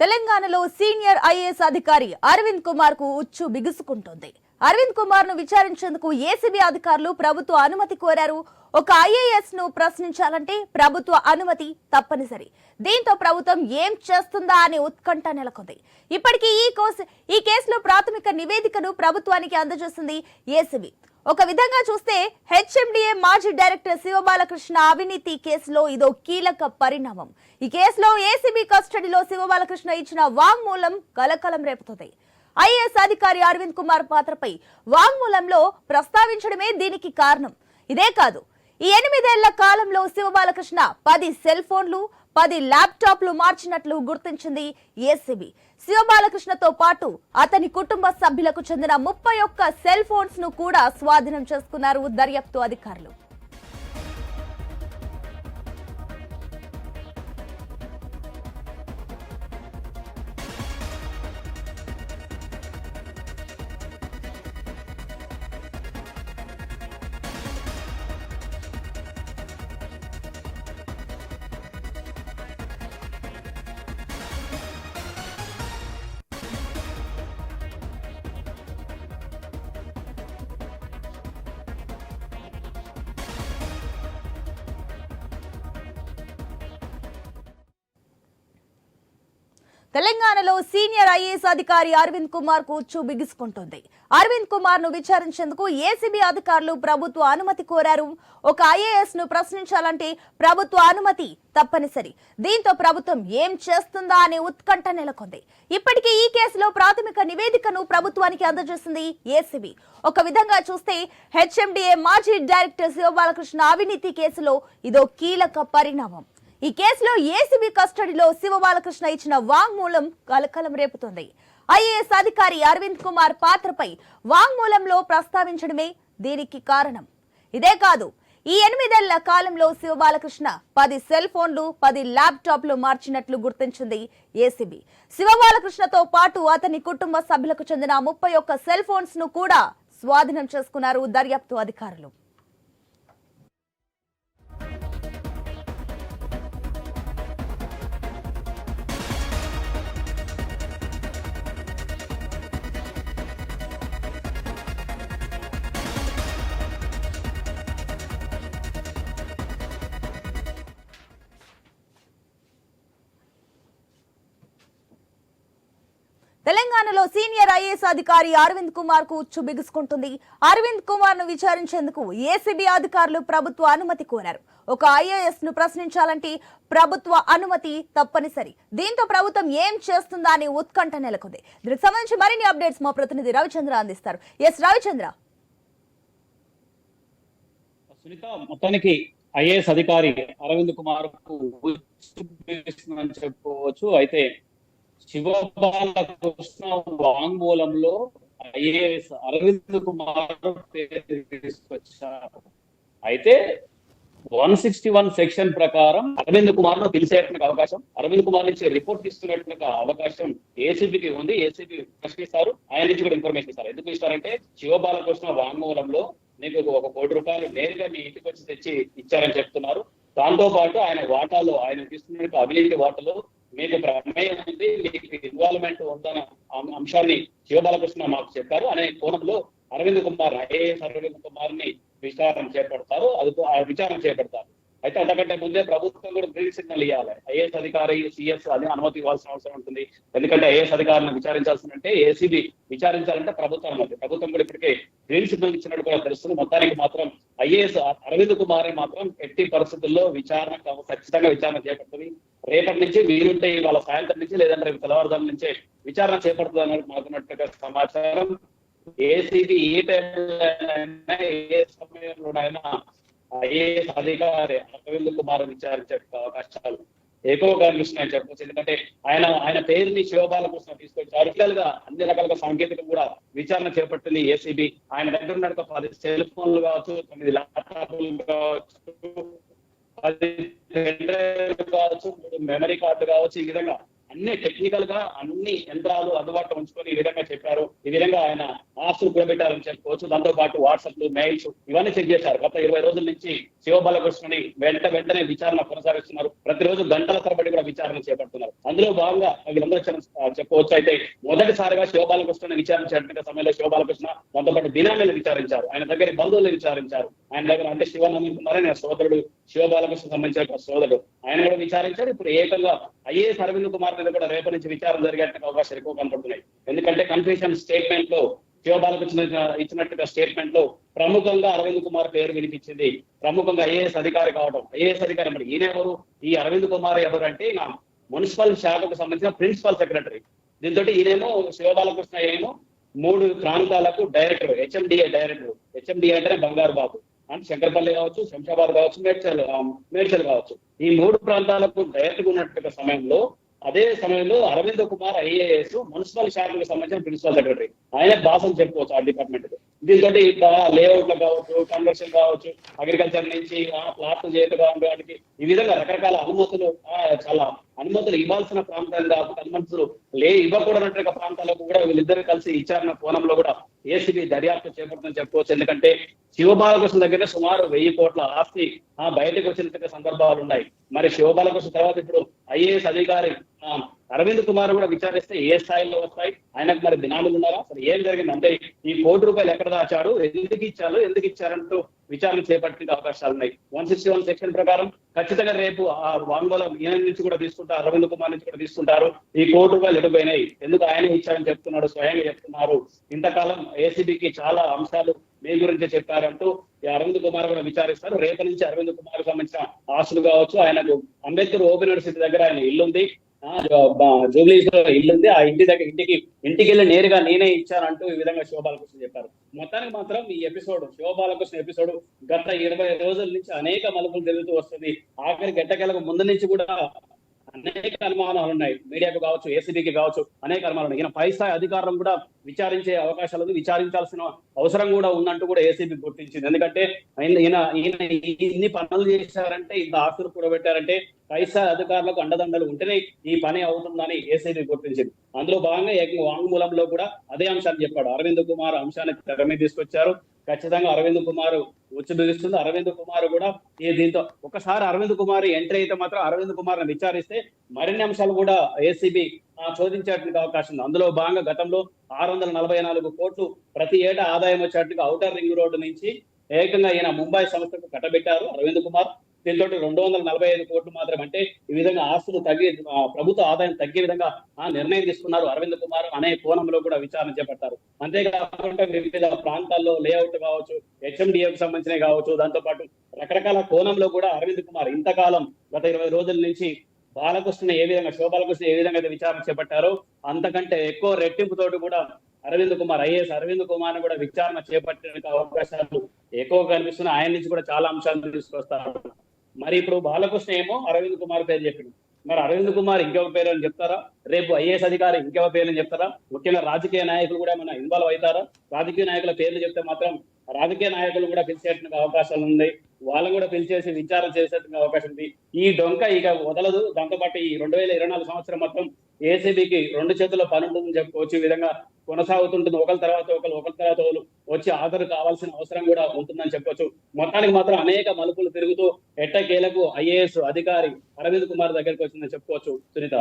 తెలంగాణలో senior IAS అధికారి అరవింద్ కుమార్కు ఉచ్చు బిగుసుకుంటోంది. అరవింద్ కుమార్ను విచారించేందుకు ఏసీబీ అధికారులు ప్రభుత్వ అనుమతి కోరారు. ఒక ఐఏఎస్ను ప్రశ్నించాలంటే ప్రభుత్వ అనుమతి తప్పనిసరి. దీంతో ప్రభుత్వం ఏం చేస్తుందా అనే ఉత్కంఠ నెలకొంది. ఇప్పటికీ ఈ కోస్ ఈ కేసులో ప్రాథమిక నివేదికను ప్రభుత్వానికి అందజేసింది ఏసీబీ. ఒక విధంగా చూస్తే హెచ్ఎండిఏ మాజీ డైరెక్టర్ శివబాలకృష్ణ అవినీతి కేసులో ఇదో కీలక పరిణామం. ఈ కేసులో ఏసీబీ కస్టడీలో శివబాలకృష్ణ ఇచ్చిన వాంగ్మూలం కలకలం రేపుతుంది. ఐఏఎస్ అధికారి అరవింద్ కుమార్ పాత్రపై వాంగ్మూలంలో ప్రస్తావించడమే దీనికి కారణం. ఇదే కాదు ఈ ఎనిమిదేళ్ళ కాలంలో శివబాలకృష్ణ పది సెల్ ఫోన్లు పది ల్యాప్టాప్లు మార్చినట్లు గుర్తించింది ఏసీబీ. శివబాలకృష్ణతో పాటు అతని కుటుంబ సభ్యులకు చెందిన ముప్పై ఒక్క సెల్ ఫోన్స్ను కూడా స్వాధీనం చేసుకున్నారు దర్యాప్తు అధికారులు. తెలంగాణలో సీనియర్ ఐఏఎస్ అధికారి అరవింద్ కుమార్కు ఉచ్చు అరవింద్ కుమార్ను విచారించేందుకు ఏసీబీ అధికారులు ప్రభుత్వ అనుమతి కోరారు. ఒక ఐఏఎస్ను ప్రశ్నించాలంటే ప్రభుత్వ అనుమతి తప్పనిసరి. దీంతో ప్రభుత్వం ఏం చేస్తుందా అనే ఉత్కంఠ నెలకొంది. ఇప్పటికీ ఈ కేసులో ప్రాథమిక నివేదికను ప్రభుత్వానికి అందజేసింది ఏసీబీ. ఒక విధంగా చూస్తే హెచ్ఎండిఏ మాజీ డైరెక్టర్ శివబాలకృష్ణ అవినీతి కేసులో ఇదో కీలక పరిణామం. ఈ కేసులో ఏసీబీ కస్టడీలో శివ బాలకృష్ణ ఇచ్చిన వాంగ్మూలం కలకలం రేపుతోంది. ఐఏఎస్ అధికారి అరవింద్ కుమార్ పాత్రపై వాంగ్మూలంలో ప్రస్తావించడమే దీనికి కారణం. ఇదే కాదు ఈ ఎనిమిదేళ్ళ కాలంలో శివ బాలకృష్ణ పది సెల్ ఫోన్లు పది ల్యాప్టాప్లు మార్చినట్లు గుర్తించింది ఏసీబీ శివ బాలకృష్ణతో పాటు అతని కుటుంబ సభ్యులకు చెందిన ముప్పై ఒక్క సెల్ ఫోన్స్ను కూడా స్వాధీనం చేసుకున్నారు దర్యాప్తు అధికారులు. తెలంగాణలో సీనియర్ ఐఏఎస్ అధికారి అరవింద్ కుమార్కు ఉచ్చు బిగుసుకుంటుంది. అరవింద్ కుమార్ను విచారించేందుకు ఏసీబీ అధికారులు ప్రభుత్వ అనుమతి కోరారు. ఒక ఐఏఎస్ను ప్రశ్నించాలంటే ప్రభుత్వ అనుమతి తప్పనిసరి. దీంతో ప్రభుత్వం ఏం చేస్తుందా అనే ఉత్కంఠ నెలకొంది. దీనికి సంబంధించి మరిన్ని అప్డేట్స్ మా ప్రతినిధి రవిచంద్ర అందిస్తారు. ఎస్ రవిచంద్ర. సునీత మొత్తానికి ఐఏఎస్ అధికారి అరవింద్ కుమార్ చెప్పుకోవచ్చు. అయితే శివబాలకృష్ణ వాంగ్మూలంలో ఐఏఎస్ అరవింద్ కుమార్ పేరు తీసుకొచ్చారు. అయితే వన్ సిక్స్టీ వన్ సెక్షన్ ప్రకారం అరవింద్ కుమార్ను పిలిచేటువంటి అవకాశం అరవింద్ కుమార్ నుంచి రిపోర్ట్ ఇస్తున్నట్టు అవకాశం ఏసీబీకి ఉంది. ఏసీబీ ప్రశ్నిస్తారు ఆయన నుంచి కూడా ఇన్ఫర్మేషన్ ఇస్తారు. ఎందుకు ఇస్తారంటే శివబాలకృష్ణ వాంగ్మూలంలో నీకు ఒక కోటి రూపాయలు నేరుగా మీ ఇంటికి వచ్చి తెచ్చి ఇచ్చారని చెప్తున్నారు. దాంతో పాటు ఆయన వాటాలో ఆయన తీసుకున్న అవినీతి వాటాలో మీకు ప్రమేయం ఉంది మీకు ఇన్వాల్వ్మెంట్ ఉందన్న అంశాన్ని శివబాలకృష్ణ మాకు చెప్పారు. అనే కోణంలో అరవింద్ కుమార్ ఐఏఎస్ అరవింద్ కుమార్ని విచారణ చేపడతారు. అది ఆ విచారణ చేపడతారు. అయితే అంతకంటే ముందే ప్రభుత్వం కూడా గ్రీన్ సిగ్నల్ ఇవ్వాలి ఐఏఎస్ అధికారి సిఎస్ అది అనుమతి ఇవ్వాల్సిన అవసరం ఉంటుంది. ఎందుకంటే ఐఏఎస్ అధికారులను విచారించాల్సిందంటే ఏసీబీ విచారించాలంటే ప్రభుత్వం అనుమతి. ప్రభుత్వం కూడా ఇప్పటికే గ్రీన్ సిగ్నల్ ఇచ్చినట్టు కూడా తెలుస్తుంది. మొత్తానికి మాత్రం ఐఏఎస్ అరవింద్ కుమార్ మాత్రం ఎట్టి పరిస్థితుల్లో విచారణ ఖచ్చితంగా విచారణ చేపడుతుంది. రేపటి నుంచి వీలుంటే వాళ్ళ సాయంత్రం నుంచి లేదంటే రేపు తెల్లవారుదాం నుంచే విచారణ చేపడుతుంది అన్నట్టు మాకున్నట్టుగా సమాచారం. ఏసీబీ ఏ టైంలో ఏ సమయంలోనైనా ఐఏఎస్ అధికారి అరవింద్ కుమార్ విచారించే అవకాశాలు ఎక్కువగా కనిపిస్తున్నాయని చెప్పవచ్చు ఎందుకంటే ఆయన ఆయన పేరుని శివబాలకృష్ణ తీసుకొచ్చి అడిషనల్గా అన్ని రకాలుగా సాంకేతిక కూడా విచారణ చేపట్టింది ఏసీబీ. ఆయన దగ్గర ఉన్న పది సెల్ ఫోన్లు కావచ్చు తొమ్మిది ల్యాప్టాప్లు కావచ్చు పది మెమరీ కార్డు కావచ్చు ఈ విధంగా అన్ని టెక్నికల్గా అన్ని యంత్రాలు అందుబాటులో ఉంచుకొని ఈ విధంగా చెప్పారు. ఈ విధంగా ఆయన ఆస్తులు కూడబెట్టారని చెప్పుకోవచ్చు దాంతో పాటు వాట్సాప్లు మెయిల్స్ ఇవన్నీ చెక్ చేశారు. గత ఇరవై రోజుల నుంచి శివబాలకృష్ణని వెంట వెంటనే విచారణ కొనసాగిస్తున్నారు. ప్రతిరోజు గంటల తరబడి కూడా విచారణ చేపడుతున్నారు. అందులో భాగంగా వీళ్ళందరూ చెప్పవచ్చు అయితే మొదటిసారిగా శివబాలకృష్ణని విచారించేట సమయంలో శివబాలకృష్ణ దాంతో పాటు బినామీలు విచారించారు. ఆయన దగ్గర బంధువులు విచారించారు. ఆయన దగ్గర అంటే శివ నవీన్ సోదరుడు శివబాలకృష్ణ సంబంధించిన సోదరుడు. ఆయన కూడా విచారించారు. ఇప్పుడు ఏకంగా ఐఏఎస్ అరవింద్ కుమార్ మీద కూడా రేపటి నుంచి విచారణ జరిగేట అవకాశాలు ఎక్కువ కనపడుతున్నాయి. ఎందుకంటే కన్ఫ్యూషన్ స్టేట్మెంట్లో శివబాలకృష్ణ ఇచ్చినట్టుగా స్టేట్మెంట్లో ప్రముఖంగా అరవింద్ కుమార్ పేరు వినిపించింది. ప్రముఖంగా ఐఏఎస్ అధికారి కావడం ఐఏఎస్ అధికారి మరి ఈయన ఎవరు? ఈ అరవింద్ కుమార్ ఎవరు అంటే నా మున్సిపల్ శాఖకు సంబంధించిన ప్రిన్సిపల్ సెక్రటరీ. దీంతో ఈయనేమో శివబాలకృష్ణ ఏమో మూడు ప్రాంతాలకు డైరెక్టర్ హెచ్ఎండిఏ డైరెక్టర్. హెచ్ఎండిఏ అంటేనే బంగారు బాబు. అంటే శంకరపల్లి కావచ్చు శంషాబాద్ కావచ్చు మేడ్చల్ మేడ్చల్ కావచ్చు. ఈ మూడు ప్రాంతాలకు డైరెక్ట్ ఉన్నట్టుగా సమయంలో అదే సమయంలో అరవింద్ కుమార్ ఐఏఎస్ మున్సిపల్ శాఖకు సంబంధించిన ప్రిన్సిపల్ సెక్రటరీ. ఆయన బాస్ చెప్పుకోవచ్చు ఆ డిపార్ట్మెంట్ దీంతో లేఅవుట్లు కావచ్చు కన్వర్షన్ కావచ్చు అగ్రికల్చర్ నుంచి ప్లాట్ చేయటం కావడానికి ఈ విధంగా రకరకాల అనుమతులు చాలా అనుమతులు ఇవ్వాల్సిన ప్రాంతాలు కాకుండా అనుమతులు లే ఇవ్వకూడనటువంటి ప్రాంతాలకు కూడా వీళ్ళిద్దరు కలిసి ఇచ్చారన్న కోణంలో కూడా ఏసీబీ దర్యాప్తు చేపడుతుందని చెప్పుకోవచ్చు ఎందుకంటే శివబాలకృష్ణ దగ్గర సుమారు వెయ్యి కోట్ల ఆస్తి ఆ బయటకు వచ్చిన సందర్భాలు ఉన్నాయి. మరి శివబాలకృష్ణ తర్వాత ఇప్పుడు ఐఏఎస్ అధికారి అరవింద్ కుమార్ కూడా విచారిస్తే ఏ స్థాయిలో వస్తాయి? ఆయనకు మరి దినాలు ఉన్నారా అసలు ఏం జరిగింది? అంటే ఈ కోటి రూపాయలు ఎక్కడ దాచాడు ఎందుకు ఇచ్చారు? ఎందుకు ఇచ్చారంటూ విచారణ చేపట్టే అవకాశాలు ఉన్నాయి. వన్ సిక్స్టీ వన్ సెక్షన్ ప్రకారం ఖచ్చితంగా రేపు ఆ వాంగ్మూలం ఈయన నుంచి కూడా తీసుకుంటారు అరవింద్ కుమార్ నుంచి కూడా తీసుకుంటారు. ఈ కోటి రూపాయలు ఎటుపోయినాయి ఎందుకు ఆయన ఇచ్చారని చెప్తున్నాడు స్వయంగా చెప్తున్నారు. ఇంతకాలం ఏసీబీకి చాలా అంశాలు మీ గురించి చెప్పారంటూ ఈ అరవింద్ కుమార్ కూడా విచారిస్తారు. రేపు నుంచి అరవింద్ కుమార్ సంబంధించిన ఆస్తులు కావచ్చు. ఆయనకు అంబేద్కర్ ఓపెన్ యూనివర్సిటీ దగ్గర ఆయన ఇల్లుంది. జూబ్లీస్లో ఇల్లుంది. ఆ ఇంటి దగ్గర ఇంటికి ఇంటికి వెళ్ళి నేరుగా నేనే ఇచ్చానంటూ ఈ విధంగా శివబాలకృష్ణ చెప్పారు. మొత్తానికి మాత్రం ఈ ఎపిసోడ్ శివబాలకృష్ణ ఎపిసోడ్ గత ఇరవై రోజుల నుంచి అనేక మలుపులు తిరుగుతూ వస్తుంది. ఆఖరి గట్టకెలకు ముందు నుంచి కూడా అనేక అనుమానాలు ఉన్నాయి. మీడియాకు కావచ్చు ఏసీబీకి కావచ్చు అనేక అనుమానాలు ఉన్నాయి. ఈయన పై స్థాయి అధికారులను కూడా విచారించే అవకాశాలు ఉంది. విచారించాల్సిన అవసరం కూడా ఉందంటూ కూడా ఏసీబీ గుర్తించింది. ఎందుకంటే ఆయన ఈయన ఈయన ఇన్ని పనులు చేశారంటే ఇంత ఆస్తులు కూడబెట్టారంటే పై అధికారులకు అండదండలు ఉంటేనే ఈ పని అవుతుందని ఏసీబీ గుర్తించింది అందులో భాగంగా ఏకంగా వాంగ్మూలంలో కూడా అదే అంశాన్ని చెప్పాడు. అరవింద్ కుమార్ అంశాన్ని తెర మీద తీసుకొచ్చారు. ఖచ్చితంగా అరవింద్ కుమార్ వచ్చి బిగుస్తుంది అరవింద్ కుమార్ కూడా ఈ దీంతో ఒకసారి అరవింద్ కుమార్ ఎంట్రీ అయితే మాత్రం అరవింద్ కుమార్ విచారిస్తే మరిన్ని అంశాలు కూడా ఏసీబీ శోధించేటువంటి అవకాశం ఉంది. అందులో భాగంగా గతంలో ఆరు వందల నలభై నాలుగు కోట్లు ప్రతి ఏటా ఆదాయం వచ్చేట్టుగా ఔటర్ రింగ్ రోడ్డు నుంచి ఏకంగా ఈయన ముంబై సంస్థకు కట్టబెట్టారు అరవింద్ కుమార్. దీంతో రెండు వందల నలభై ఐదు కోట్లు మాత్రం అంటే ఈ విధంగా ఆస్తులు తగ్గి ప్రభుత్వ ఆదాయం తగ్గే విధంగా ఆ నిర్ణయం తీసుకున్నారు అరవింద్ కుమార్ అనే కోణంలో కూడా విచారణ చేపట్టారు. అంతేకాకుండా వివిధ ప్రాంతాల్లో లేఅవుట్ కావచ్చు హెచ్ఎండిఏకి సంబంధించినవి కావచ్చు దాంతో పాటు రకరకాల కోణంలో కూడా అరవింద్ కుమార్ ఇంతకాలం గత ఇరవై రోజుల నుంచి బాలకృష్ణ ఏ విధంగా శోభాలకృష్ణ ఏ విధంగా అయితే విచారణ చేపట్టారో అంతకంటే ఎక్కువ రెట్టింపుతోటి కూడా అరవింద్ కుమార్ ఐఏఎస్ అరవింద్ కుమార్ కూడా విచారణ చేపట్టడానికి అవకాశాలు ఎక్కువ కనిపిస్తున్నాయి. ఆయన నుంచి కూడా చాలా అంశాలు తీసుకొస్తారు. మరి ఇప్పుడు బాలకృష్ణ ఏమో అరవింద్ కుమార్ పేరు చెప్పిండు. మరి అరవింద్ కుమార్ ఇంకెవ పేరు అని చెప్తారా? రేపు ఐఏఎస్ అధికారి ఇంకెవ పేరు అని చెప్తారా? ముఖ్యంగా రాజకీయ నాయకులు కూడా ఏమైనా ఇన్వాల్వ్ అవుతారా? రాజకీయ నాయకుల పేర్లు చెప్తే మాత్రం రాజకీయ నాయకులు కూడా పిలిచేటువంటి అవకాశాలు ఉన్నాయి. వాళ్ళని కూడా పిలిచేసి విచారణ చేసేటువంటి అవకాశం ఉంది. ఈ డొంక ఇక వదలదు. దాంతో పాటు ఈ రెండు వేల ఇరవై నాలుగు సంవత్సరం మొత్తం ఏసీబీకి రెండు చేతుల్లో పని ఉంటుందని చెప్పుకోవచ్చు ఈ విధంగా కొనసాగుతుంటుంది. ఒకరి తర్వాత ఒకరు ఒకరి తర్వాత ఒకరు వచ్చి ఆధారు కావాల్సిన అవసరం కూడా ఉంటుందని చెప్పొచ్చు. మొత్తానికి మాత్రం అనేక మలుపులు తిరుగుతూ ఎట్టకేలకు ఐఏఎస్ అధికారి అరవింద్ కుమార్ దగ్గరికి వచ్చిందని చెప్పుకోవచ్చు సునీత.